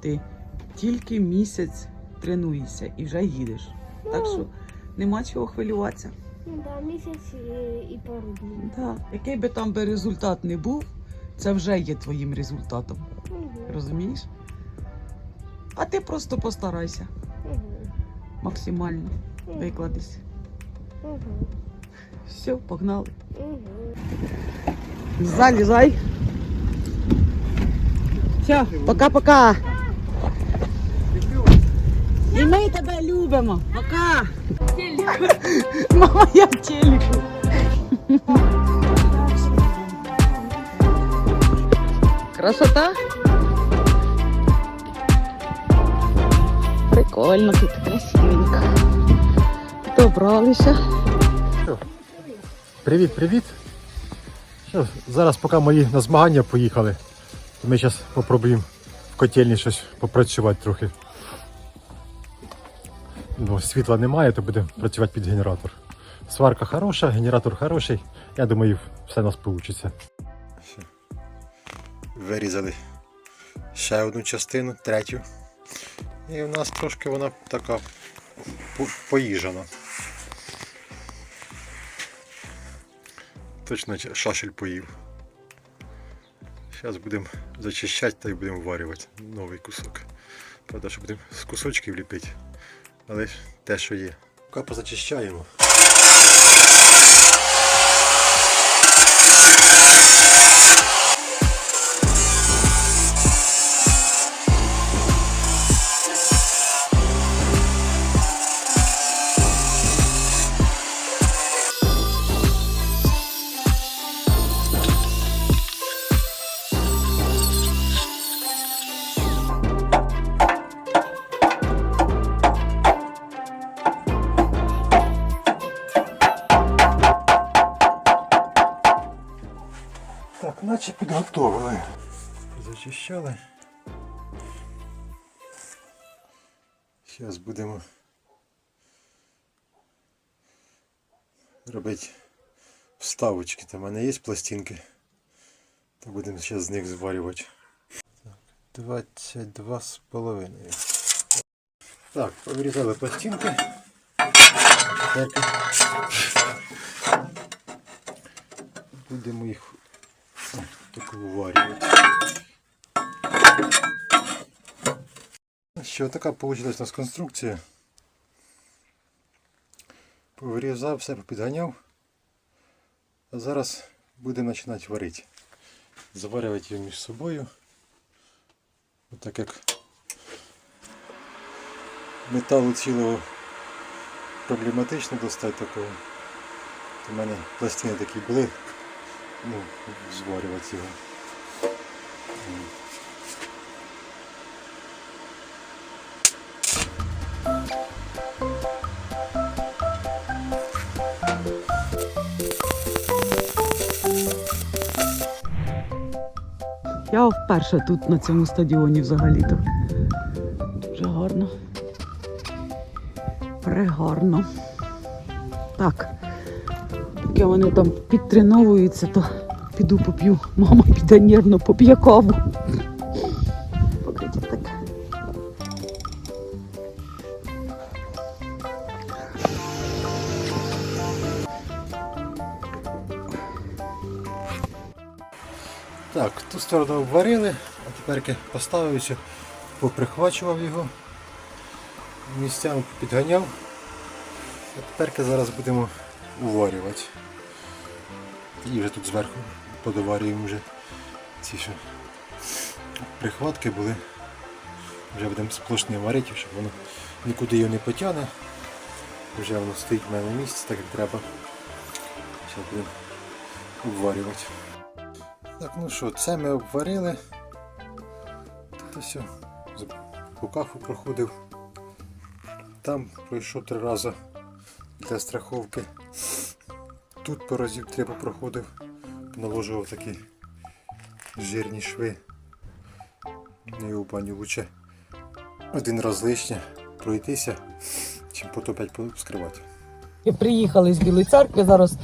Ти тільки місяць тренуєшся і вже їдеш. Так що нема чого хвилюватися. Ну да, місяць і, і пару днів. Да. Який би там би результат не був, це вже є твоїм результатом. Угу. Розумієш? А ти просто постарайся Угу. максимально викладись. Угу. Все, погнали. Угу. Залізай. Все, пока-пока. І ми тебе любимо. Пока. Мама, я в телеку. Красота. Прикольно тут, красивенько. Добралися. Привіт, привіт. Зараз, поки мої на змагання поїхали, ми зараз спробуємо в котельні щось попрацювати трохи. Ну, світла немає, то будемо працювати під генератор. Сварка хороша, генератор хороший. Я думаю, все у нас вийде. Вирізали ще одну частину, третю. І у нас трошки вона така поїжена. Точно шашель поїв. Зараз будемо зачищати та й будемо варювати новий кусок. Правда, що будемо з кусочків ліпити, але те, що є. Поки позачищаємо. Зачищали. Зараз будемо робити вставочки. Там у мене є пластинки. То будемо зараз з них зварювати. Так, 22 з половиною. Так, повирізали пластинки. Так. Будемо їх так виварювати. Що така вийшла у нас конструкція. Повирізав, все попідганяв. А зараз будемо починати варити. Заварювати її між собою. Отак як металу цілого проблематично достати такого. У мене пластини такі були. Ну, зварювати його. Я вперше тут на цьому стадіоні взагалі-то. Дуже гарно. Пригарно. Так. Поки вони там підтреновуються, то піду поп'ю. Мама піде нервно поп'є каву. Ту обварили, а тепер поставився, поприхвачував його, місцями підганяв. А тепер зараз будемо уварювати. І вже тут зверху подоварюємо вже ці що прихватки були. Вже будемо сплошне варити, щоб воно нікуди його не потягне. Вже воно стоїть в мене місці, так як треба. Зараз будемо обварювати. Так, ну що, це ми обварили. Все. По каху проходив. Там пройшов три рази для страховки. Тут по разів три проходив, наложував такі жирні шви. Ну і у баню лучше один раз лишнє пройтися, чим потім опять вскривати. Приїхали з Білої церкви. Зараз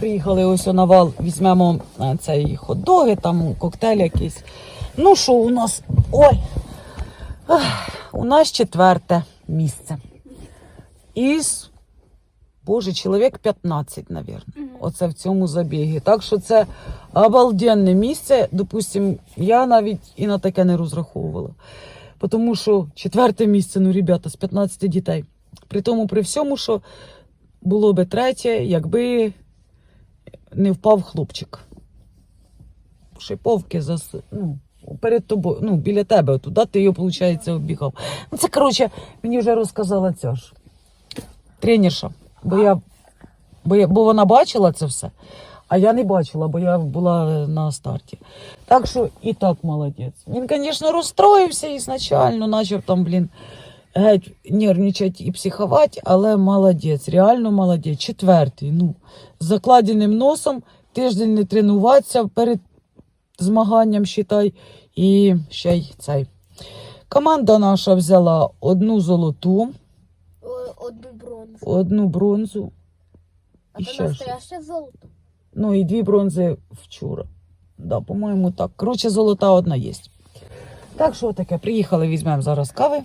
приїхали ось на вал, візьмемо е, цей хот-доги, там коктейль якийсь. Ну що у нас? Ой, У нас четверте місце. Із, боже, чоловік 15, мабуть. Оце в цьому забігі. Так що це обалденне місце. Допустим, я навіть і на таке не розраховувала. Тому що четверте місце, ну, ребята, з 15 дітей. При тому, при всьому, що було би третє, якби не впав хлопчик. Шиповки зас... ну, перед тобою, ну, біля тебе, туди ти його, виходить, обігав. Ну, це, коротше, мені вже розказала ця ж тренерша. Бо я, бо я бо вона бачила це все, а я не бачила, бо я була на старті. Так що і так молодець. Він, звісно, розстроївся ізначально, там, блін, геть нервничати і психувати, але молодець, реально молодець. Четвертий. Ну, з закладеним носом, тиждень не тренуватися перед змаганням, считай, і ще й цей. Команда наша взяла одну золоту, Одну бронзу. одну бронзу, А і то ще настояще золото. ну і дві бронзи вчора. Да, по-моєму, так. Коротше, золота одна є. Так що таке, приїхали, візьмемо зараз кави.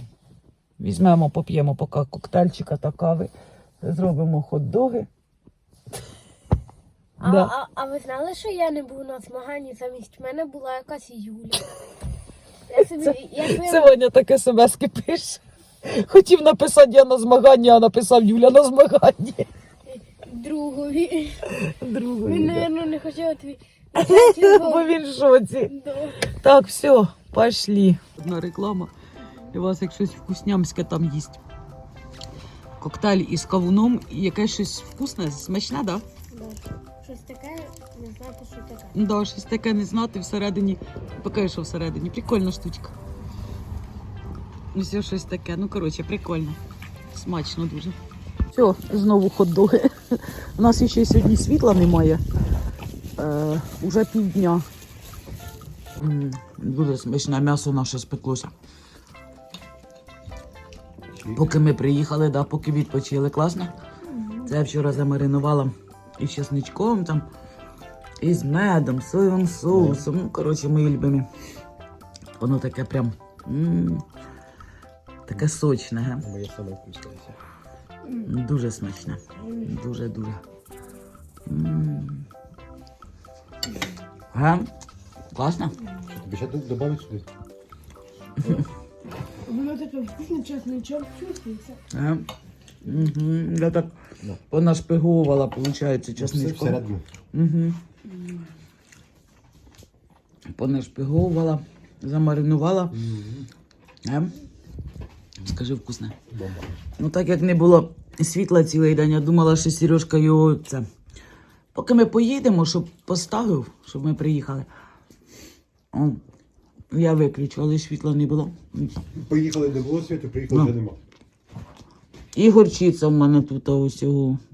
Візьмемо, поп'ємо поки коктейльчика та кави. Зробимо хот-доги. А, Да. а, а ви знали, що я не був на змаганні, замість мене була якась Юля. Я собі, я собі Це Ваня таке смс-ки пише. Хотів написати я на змагання, а написав Юля на змаганні. другові. Другої. Він, да. мабуть, не хотів твій. Бо він в шоці. Так, все, пошли. Одна реклама. Для вас як щось вкуснямське там їсть. Коктейль із кавуном і якесь щось вкусне, смачне, да? Щось таке, не знати, що таке. Ну Да, щось таке не знати всередині. Покажи, що всередині. Прикольна штучка. Ось щось таке. Ну, коротше, прикольно. Смачно дуже. Все, знову хот-доги. У нас ще сьогодні світла немає. Е, уже півдня. Дуже смачне м'ясо наше спеклося. Поки ми приїхали, да, поки відпочили, класно. Це я вчора замаринувала із чесничком там, і з медом, соєвим соусом. Ну, коротше, мої любимі. Воно таке прям. м, таке сочне, ге? Моє саме вкусне. Дуже смачне. Дуже-дуже. М. Ге? Класно? Тобі ще додати сюди? Воно таке вкусне, чесничок чувствується. Ге? Угу. Я так понашпиговувала, виходить, Все чесничком. Угу. Понашпиговувала, замаринувала. Е? Скажи вкусне. Бомба. Ну, так як не було світла цілий день, я думала, що Сережка його це. Поки ми поїдемо, щоб поставив, щоб ми приїхали. Я виключу, але світла не було. Поїхали до було світу, приїхали Ну. вже нема. І горчиця в мене тут ось.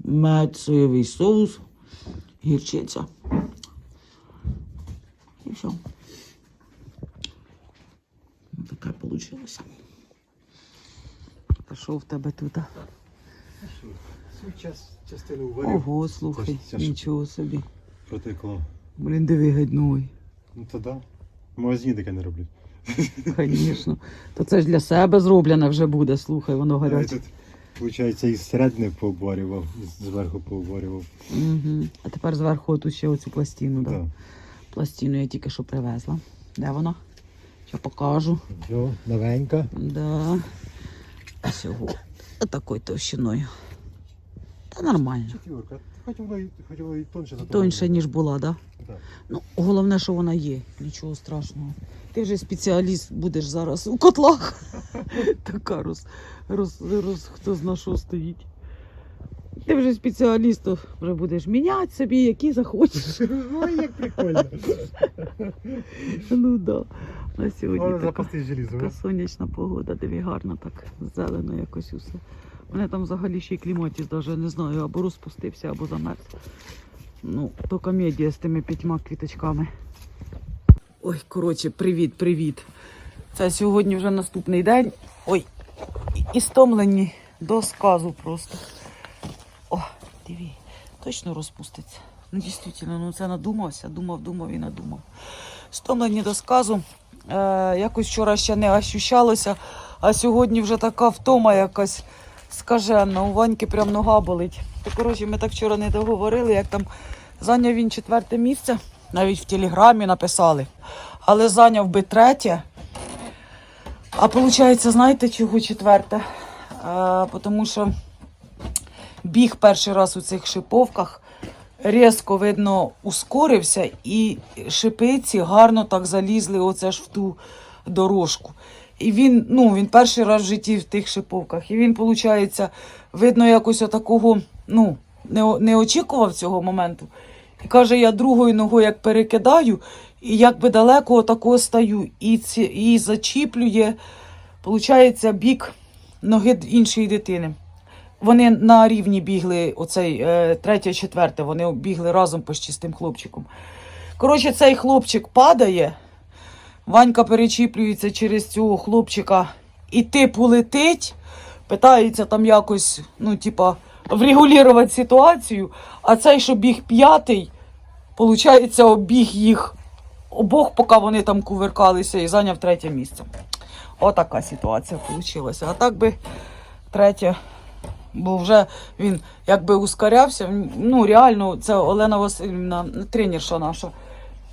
Мед, соєвий соус, гірчиця. І все. Таке вийшло. Та що в тебе тут? а? Свій час частину варив, Ого, слухай, нічого собі. протекло. Блін, диви гидной. Ну то да. В магазині таке не роблять. Звісно. То це ж для себе зроблене вже буде, слухай, воно Я гаряче. тут, виходить, із середини пообварював, і зверху пообварював. Угу. А тепер зверху тут ще оцю пластину. Да. Да. Пластину я тільки що привезла. Де вона? Ще покажу. Все, новенька. Да. Всього такою товщиною. Та нормально. Четверка. Хоч воно і, хоч воно і тонше, зато Тоньше, ніж була, да? Да. Ну, головне, що вона є. Нічого страшного. Ти вже спеціаліст будеш зараз у котлах. така роз, роз, роз, хто зна що стоїть. Ти вже спеціаліст, то вже будеш міняти собі, які захочеш. Ой, як прикольно. ну да. На сьогодні така, така сонячна погода, диві гарно так зелено якось усе. Мене там взагалі ще й кліматіс, навіть не знаю, або розпустився, або замерз. Ну, то комедія з тими п'ятьма квіточками. Ой, коротше, привіт, привіт. Це сьогодні вже наступний день. Ой, і стомлені до сказу просто. О, диві, точно розпуститься. Ну, дійсно, ну це надумався, думав, думав і надумав. Стомлені до сказу. Е, якось вчора ще не ощущалося, А сьогодні вже така втома якась скажена. У Ваньки прям нога болить. То, коротше, ми так вчора не договорили, як там зайняв він четверте місце, навіть в телеграмі написали. Але зайняв би третє. А виходить, знаєте, чого четверте? А, тому що біг перший раз у цих шиповках, різко, видно, ускорився, і шипиці гарно так залізли оце ж в ту дорожку. І він, ну, він перший раз в житті в тих шиповках. І він, виходить, видно, якось отакого, ну, не, не очікував цього моменту. І каже, я другою ногою як перекидаю, і якби далеко отако стаю, і, ці, і зачіплює, виходить, бік ноги іншої дитини. Вони на рівні бігли, оцей е, третє, четверте, вони бігли разом почти з тим хлопчиком. Коротше, цей хлопчик падає, Ванька перечіплюється через цього хлопчика і типу летить, питається там якось, ну, типа, врегулювати ситуацію, а цей, що біг п'ятий, виходить, обіг їх обох, поки вони там кувиркалися і зайняв третє місце. Отака ситуація вийшла. А так би третє бо вже він якби ускорявся. Ну, реально, це Олена Васильівна, тренерша наша,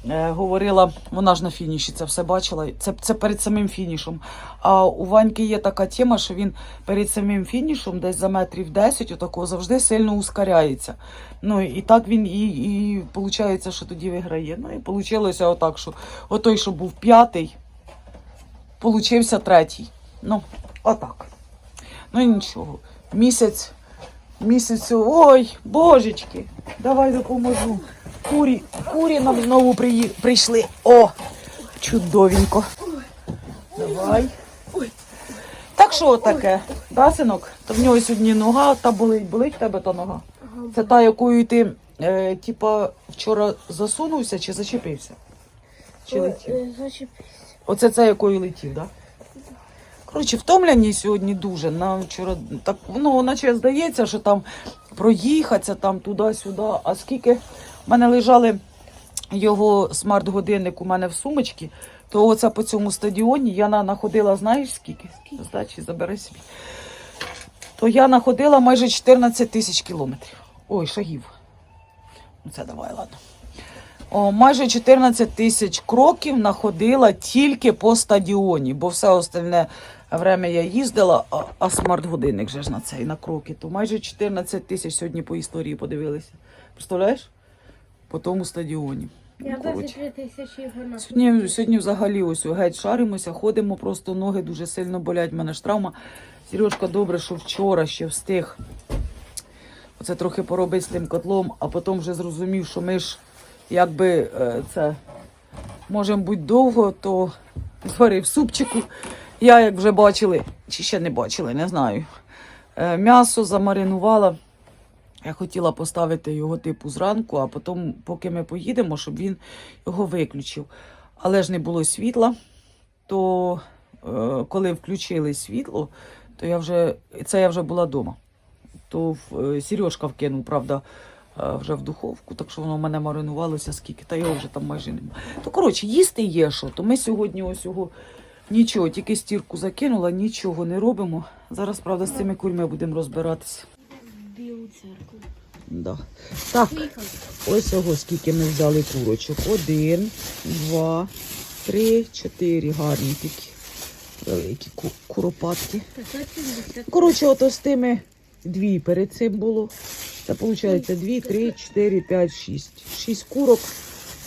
говорила, вона ж на фініші це все бачила. Це, це перед самим фінішем. А у Ваньки є така тема, що він перед самим фінішем, десь за метрів 10, отако, завжди сильно ускоряється. Ну і так він і, і виходить, що тоді виграє. Ну і вийшло отак, що отой, що був п'ятий, получився третій. Ну, отак. Ну і нічого. Місяць, місяць, ой, божечки, давай допоможу. Курі, курі нам знову приї... прийшли. О, чудовенько. Давай. Так що таке? Да, синок? То в нього сьогодні нога, та болить, болить в тебе та нога. Це та, якою ти, е, типа, вчора засунувся чи зачепився? Чи летів? Е, Зачепись. Оце це якою летів, так? Да? Коротше, втомлені сьогодні дуже. Нам вчора так, ну, наче здається, що там проїхатися там туди-сюди. А скільки в мене лежали його смарт-годинник у мене в сумочці, то оце по цьому стадіоні я находила, знаєш скільки? Здачі забери собі. То я находила майже 14 тисяч кілометрів. Ой, шагів. Ну це давай, ладно. О, майже 14 тисяч кроків находила тільки по стадіоні, бо все остальне время я їздила, а, а смарт-годинник же ж на цей, на кроки. То майже 14 тисяч сьогодні по історії подивилися. Представляєш? По тому стадіоні. Я коротше. 23 тисячі його на Сьогодні, сьогодні взагалі ось геть шаримося, ходимо, просто ноги дуже сильно болять. У мене ж травма. Сережка, добре, що вчора ще встиг. Оце трохи поробити з тим котлом, а потім вже зрозумів, що ми ж якби е, це можемо бути довго, то зварив супчику. Я, як вже бачили, чи ще не бачили, не знаю. Е, М'ясо замаринувала. Я хотіла поставити його типу зранку, а потім, поки ми поїдемо, щоб він його виключив. Але ж не було світла, то е, коли включили світло, то я вже це я вже була вдома. То е, Сережка вкинув, правда, е, вже в духовку, так що воно в мене маринувалося скільки, та його вже там майже немає. То коротше, їсти є що, то ми сьогодні ось його нічого, тільки стірку закинула, нічого не робимо. Зараз, правда, з цими курьми будемо розбиратися. Церкву. Да. Так. Ось ого, скільки ми взяли курочок. Один, два, три, чотири гарні такі великі ку- куропатки. Коротше, ото з тими дві перед цим було. Це виходить дві, три, чотири, п'ять, шість. Шість курок.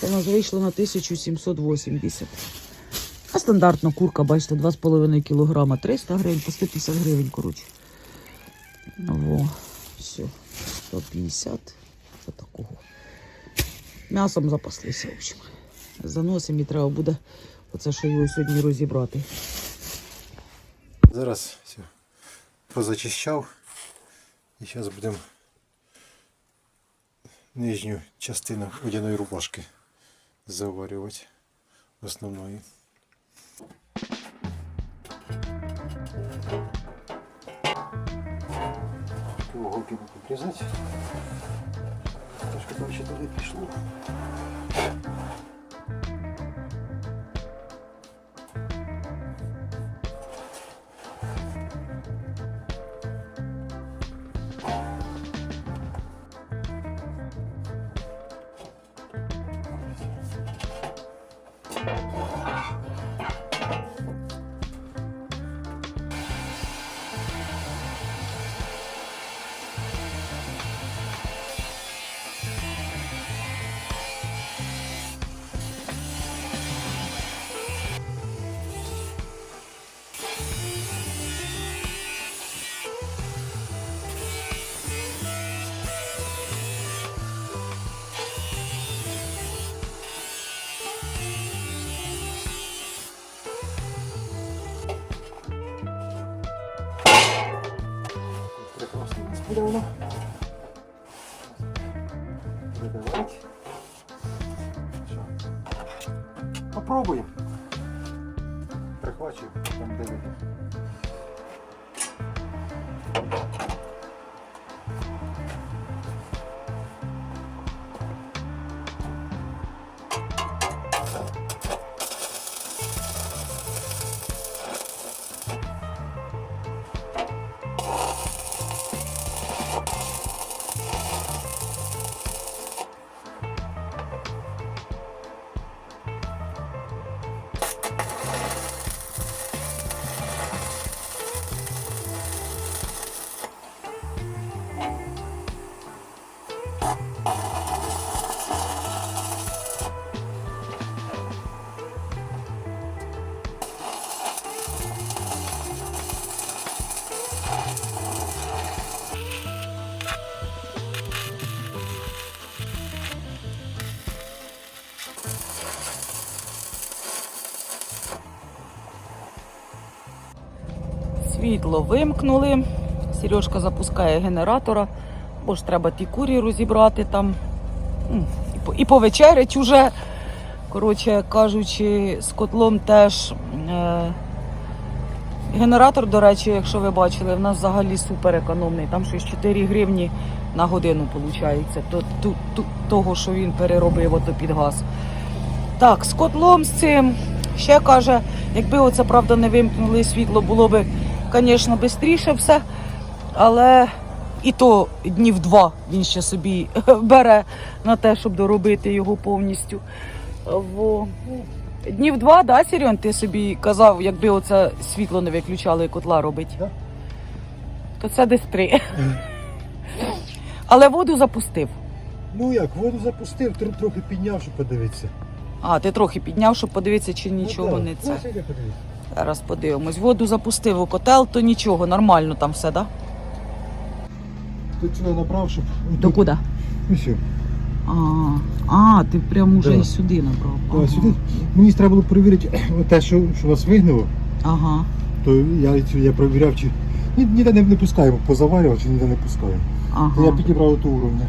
Це у нас вийшло на 1780. А стандартна курка, бачите, 2,5 кг, 300 гривень, по 150 гривень, коротше. Во, 150. Це такого. М'ясом запаслися, в общем. Заносимо і треба буде оце, що його сьогодні розібрати. Зараз все позачищав. І зараз будемо нижню частину водяної рубашки заварювати основної. Уголки буду обрізати. Трошки там ще туди пішло. Буде воно. Вибивати. Світло вимкнули. Сережка запускає генератора, бо ж треба ті курі розібрати там. І, повечерять уже. Коротше кажучи, з котлом теж. Е, генератор, до речі, якщо ви бачили, в нас взагалі супер економний. Там щось 4 гривні на годину виходить. То, ту- ту- того, що він переробив ото під газ. Так, з котлом з цим. Ще каже, якби оце правда не вимкнули світло, було би, звісно, швидше все. Але і то днів два він ще собі бере на те, щоб доробити його повністю. Во. Днів два, да, Сірьон, ти собі казав, якби оце світло не виключали, котла робить. Да. То це десь три. Але воду запустив. Ну як, воду запустив, тр- трохи підняв, щоб подивитися. А, ти трохи підняв, щоб подивитися, чи нічого ну, так. не це. Ну, сиди, подивись. Зараз подивимось. Воду запустив у котел, то нічого, нормально там все, да? Тут сюди набрав, щоб. До куди? Ну все. А, а ти прямо вже Да. і сюди набрав. А Ага. сюди мені треба було перевірити те, що, що вас вигнало, Ага. то я, я перевіряв, чи ні, ніде не, не пускаємо, позаварював, чи ніде не пускаємо. То я підібрав ту уровня.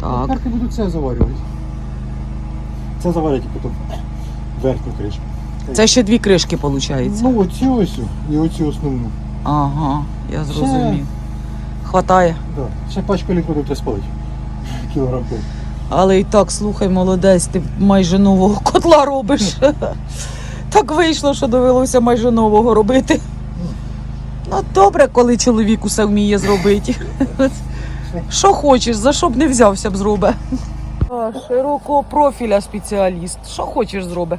Так. Тепер я буду це заварювати. Це заварять і потім верхню кришку. Це ще дві кришки, виходить. Ну, оцю ось і оцю основну. Ага, я зрозумів. Хватає. Да. Ще пачку треба спалити. Кілограм п'ять. Але і так, слухай, молодець, ти майже нового котла робиш. Так вийшло, що довелося майже нового робити. Ну, добре, коли чоловік усе вміє зробити. Що хочеш, за що б не взявся б зробе. Широкого профіля спеціаліст. Що хочеш зробе.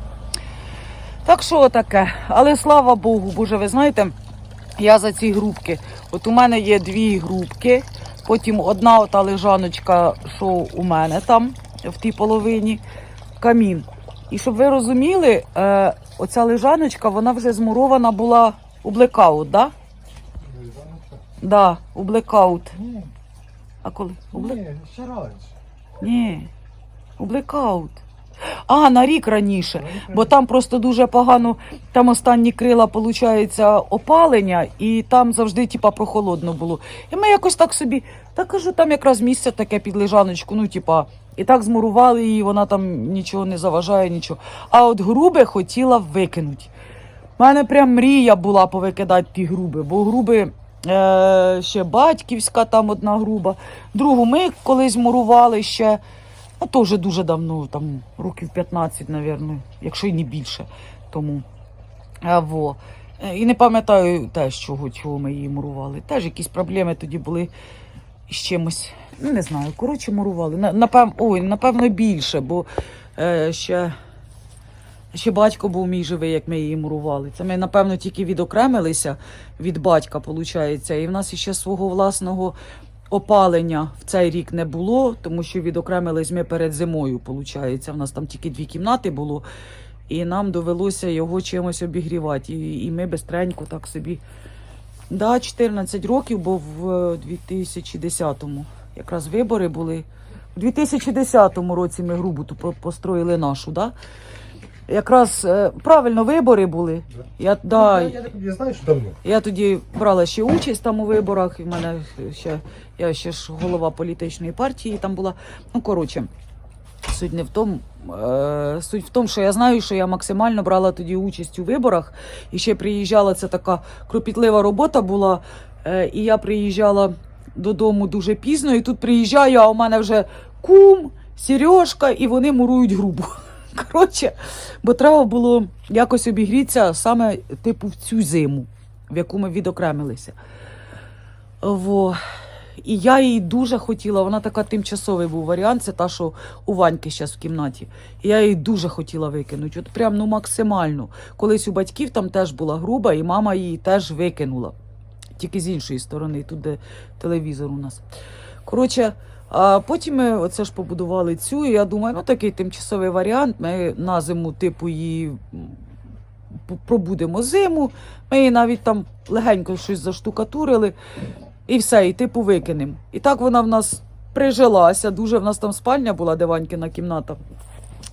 Так що таке? Але слава Богу, боже, ви знаєте, я за ці групки. От у мене є дві групки, потім одна ота лежаночка, що у мене там в тій половині, камін. І щоб ви розуміли, е, оця лежаночка, вона вже змурована була у блекаут, да? Да, у блекаут. А коли? У блек... ні, ще раніше. Ні, у блекаут. А, на рік раніше. Бо там просто дуже погано, там останні крила, виходить, опалення, і там завжди типа прохолодно було. І ми якось так собі, та кажу, там якраз місце таке під лежаночку, ну, типа, і так змурували її, вона там нічого не заважає, нічого. А от груби хотіла викинути. У мене прям мрія була повикидати ті груби, бо груби е, ще батьківська, там одна груба. Другу ми колись мурували ще. Ну, то вже дуже давно, там років 15, напевно, якщо й не більше тому. А, во. Е, І не пам'ятаю теж, чого, чого ми її мурували. Теж якісь проблеми тоді були з чимось. Ну, не знаю. Коротше, мурували. Напев... Ой, напевно, більше, бо е, ще, ще батько був мій живий, як ми її мурували. Це ми, напевно, тільки відокремилися від батька, виходить. І в нас ще свого власного опалення в цей рік не було, тому що відокремились ми перед зимою, виходить. В нас там тільки дві кімнати було, і нам довелося його чимось обігрівати. І, і ми бистренько так собі. Да, 14 років, бо в е, 2010-му якраз вибори були. У 2010 році ми грубу построїли нашу, да? Якраз е, правильно вибори були. Да. Я, да, я, я, я знаю, що давно. я тоді брала ще участь там у виборах. І в мене ще я ще ж голова політичної партії там була. Ну коротше, суть не в тому. Е, суть в тому, що я знаю, що я максимально брала тоді участь у виборах. І ще приїжджала це така кропітлива робота була. Е, і я приїжджала додому дуже пізно, і тут приїжджаю, а у мене вже кум, Сережка, і вони мурують грубу. Коротше, бо треба було якось обігрітися саме типу в цю зиму, в яку ми відокремилися. Во. І я її дуже хотіла, вона така тимчасовий був варіант, це та, що у Ваньки зараз в кімнаті. І я її дуже хотіла викинути. От прям ну максимально. Колись у батьків там теж була груба, і мама її теж викинула. Тільки з іншої сторони, тут де телевізор у нас. Коротше, а потім ми оце ж побудували цю, і я думаю, ну такий тимчасовий варіант. Ми на зиму, типу, її пробудемо зиму. Ми її навіть там легенько щось заштукатурили, і все, і типу викинемо. І так вона в нас прижилася. Дуже в нас там спальня була, де Ванькина кімната.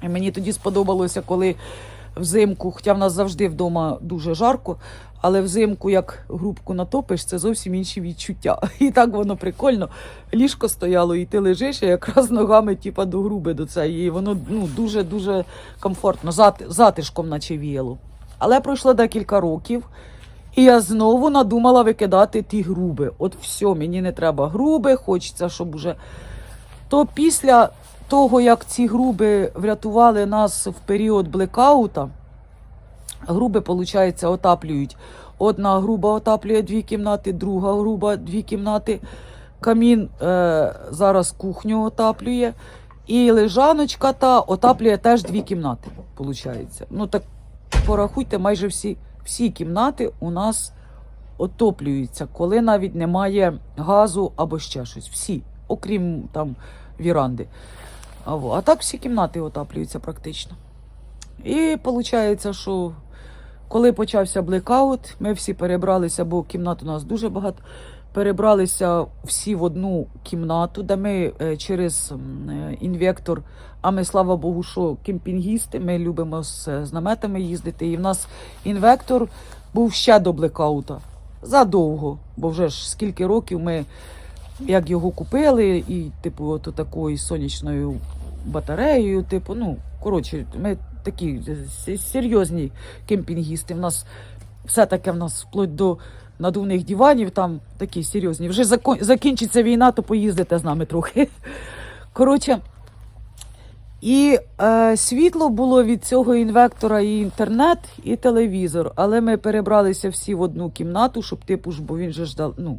І мені тоді сподобалося, коли взимку, хоча в нас завжди вдома дуже жарко, але взимку, як грубку натопиш, це зовсім інші відчуття. І так воно прикольно. Ліжко стояло, і ти лежиш, і якраз ногами типа, до груби до цієї. Воно ну, дуже-дуже комфортно, затишком наче віяло. Але пройшло декілька років, і я знову надумала викидати ті груби. От все, мені не треба груби, хочеться, щоб уже. То після того, як ці груби врятували нас в період блекаута, груби, виходить, отаплюють. Одна груба отаплює дві кімнати, друга груба дві кімнати. Камін е, зараз кухню отаплює. І лежаночка та отаплює теж дві кімнати. Виходить. Ну так порахуйте, майже всі, всі кімнати у нас отоплюються, коли навіть немає газу або ще щось. Всі, окрім там віранди. А, так всі кімнати отаплюються практично. І виходить, що коли почався блекаут, ми всі перебралися, бо кімнат у нас дуже багато. Перебралися всі в одну кімнату, де ми е, через е, інвектор, а ми, слава Богу, що кемпінгісти, ми любимо з, з наметами їздити. І в нас інвектор був ще до блекаута. Задовго, бо вже ж скільки років ми як його купили, і, типу, от такою сонячною батареєю, типу, ну, коротше, ми такі серйозні кемпінгісти. В нас все таке в нас вплоть до надувних диванів, там такі серйозні. Вже закінчиться війна, то поїздите з нами трохи. Коротше. І е, світло було від цього інвектора і інтернет, і телевізор. Але ми перебралися всі в одну кімнату, щоб типу ж, бо він же ж дав, ну,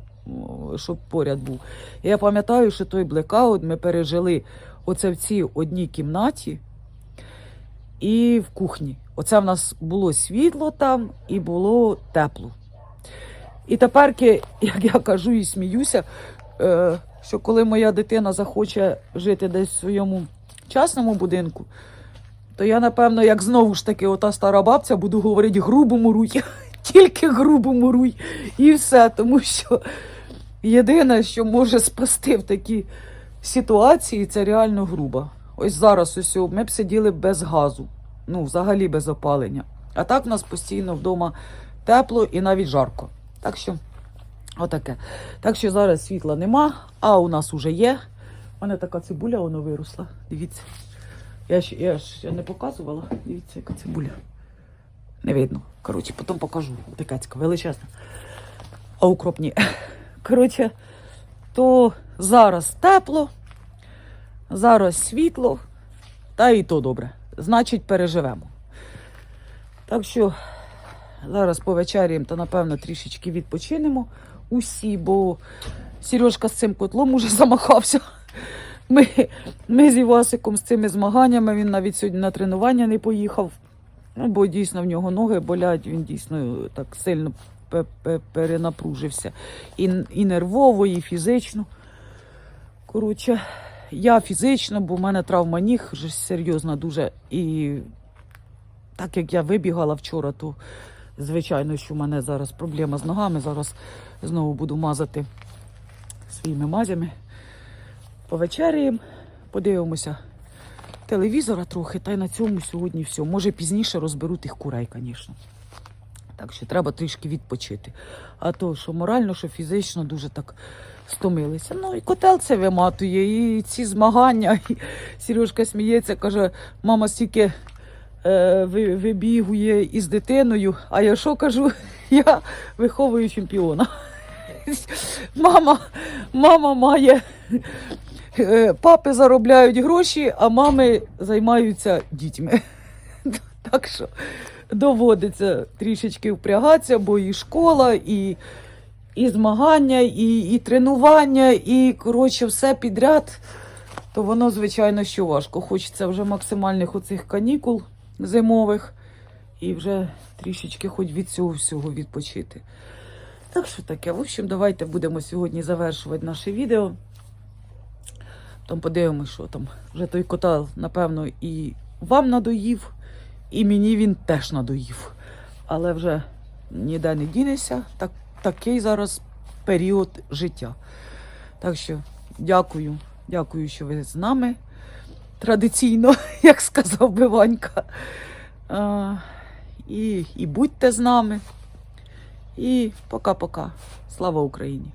щоб поряд був. Я пам'ятаю, що той блекаут ми пережили оце в цій одній кімнаті і в кухні. Оце в нас було світло там і було тепло. І тепер, як я кажу і сміюся, е, що коли моя дитина захоче жити десь в своєму частному будинку, то я, напевно, як знову ж таки, ота стара бабця, буду говорити грубо муруй, тільки грубо муруй, і все. Тому що єдине, що може спасти в такій ситуації, це реально груба. Ось зараз ось ми б сиділи без газу, ну, взагалі без опалення. А так в нас постійно вдома тепло і навіть жарко. Так що, отаке. Так що зараз світла нема, а у нас уже є. У мене така цибуля воно виросла. Дивіться. Я ж, я ж я не показувала. Дивіться, яка цибуля. Не видно. Коротше, потім покажу. Така величезна. А укроп ні. Коротше, то зараз тепло, зараз світло, та і то добре. Значить, переживемо. Так що зараз повечеряємо та, напевно, трішечки відпочинемо усі, бо Сережка з цим котлом уже замахався. Ми, ми з Івасиком з цими змаганнями, він навіть сьогодні на тренування не поїхав. Ну, бо дійсно в нього ноги болять, він дійсно так сильно перенапружився. І, і нервово, і фізично. Коротше, я фізично, бо в мене травма ніг вже серйозна дуже. І так як я вибігала вчора, то звичайно, що в мене зараз проблема з ногами. Зараз знову буду мазати своїми мазями. Повечеряємо, подивимося телевізора трохи, та й на цьому сьогодні все. Може пізніше розберу тих курей, звісно. Так що треба трішки відпочити. А то, що морально, що фізично дуже так стомилися. Ну і котел це виматує, і ці змагання. І Сережка сміється, каже, мама стільки е, ви- вибігує із дитиною. А я що кажу? Я виховую чемпіона. Мама, мама має. е, Папи заробляють гроші, а мами займаються дітьми. Так що доводиться трішечки впрягатися, бо і школа, і, і змагання, і, і тренування, і коротше все підряд. То воно, звичайно, що важко. Хочеться вже максимальних оцих канікул зимових і вже трішечки хоч від цього всього відпочити. Так що таке. В общем, давайте будемо сьогодні завершувати наше відео. Там подивимось, що там. Вже той котел, напевно, і вам надоїв, і мені він теж надоїв. Але вже ніде не дінешся. Так, такий зараз період життя. Так що дякую, дякую, що ви з нами. Традиційно, як сказав би Ванька. А, і, і будьте з нами. І пока-пока. Слава Україні!